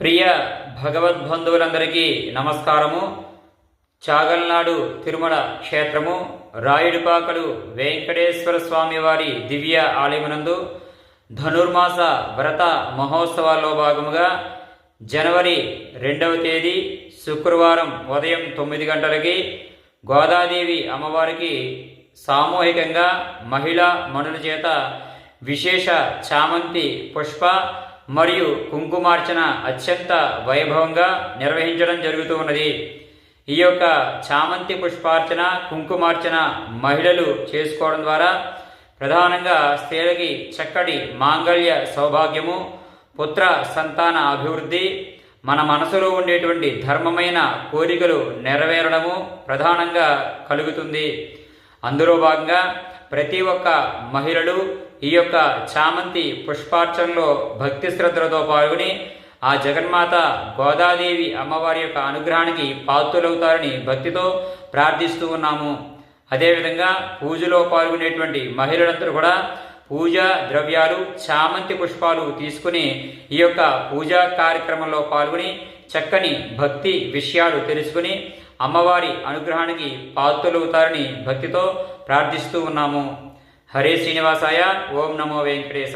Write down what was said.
ప్రియ భగవద్బంధువులందరికీ నమస్కారము. చాగల్నాడు తిరుమల క్షేత్రము రాయుడిపాకలు వెంకటేశ్వర స్వామి వారి దివ్య ఆలయమునందు ధనుర్మాస వ్రత మహోత్సవాల్లో భాగముగా జనవరి రెండవ తేదీ శుక్రవారం ఉదయం తొమ్మిది గంటలకి గోదాదేవి అమ్మవారికి సామూహికంగా మహిళా మనుల చేత విశేష చామంతి పుష్ప మరియు కుంకుమార్చన అత్యంత వైభవంగా నిర్వహించడం జరుగుతూ ఉన్నది. ఈ యొక్క చామంతి పుష్పార్చన కుంకుమార్చన మహిళలు చేసుకోవడం ద్వారా ప్రధానంగా స్త్రీలకి చక్కటి మాంగళ్య సౌభాగ్యము పుత్ర సంతాన అభివృద్ధి మన మనసులో ఉండేటువంటి ధర్మమైన కోరికలు నెరవేరడము ప్రధానంగా కలుగుతుంది. అందులో భాగంగా ప్రతి ఒక్క మహిళలు ఈ యొక్క చామంతి పుష్పార్చనలో భక్తి శ్రద్ధలతో పాల్గొని ఆ జగన్మాత గోదాదేవి అమ్మవారి యొక్క అనుగ్రహానికి పాత్రులవుతారని భక్తితో ప్రార్థిస్తూ ఉన్నాము. అదేవిధంగా పూజలో పాల్గొనేటువంటి మహిళలందరూ కూడా పూజా ద్రవ్యాలు చామంతి పుష్పాలు తీసుకుని ఈ యొక్క పూజా కార్యక్రమంలో పాల్గొని చక్కని భక్తి విషయాలు తెలుసుకుని అమ్మవారి అనుగ్రహానికి పాత్రులవుతారని భక్తితో ప్రార్థిస్తూ ఉన్నాము. హరే శ్రీనివాసాయ ఓం నమో వెంకటేశ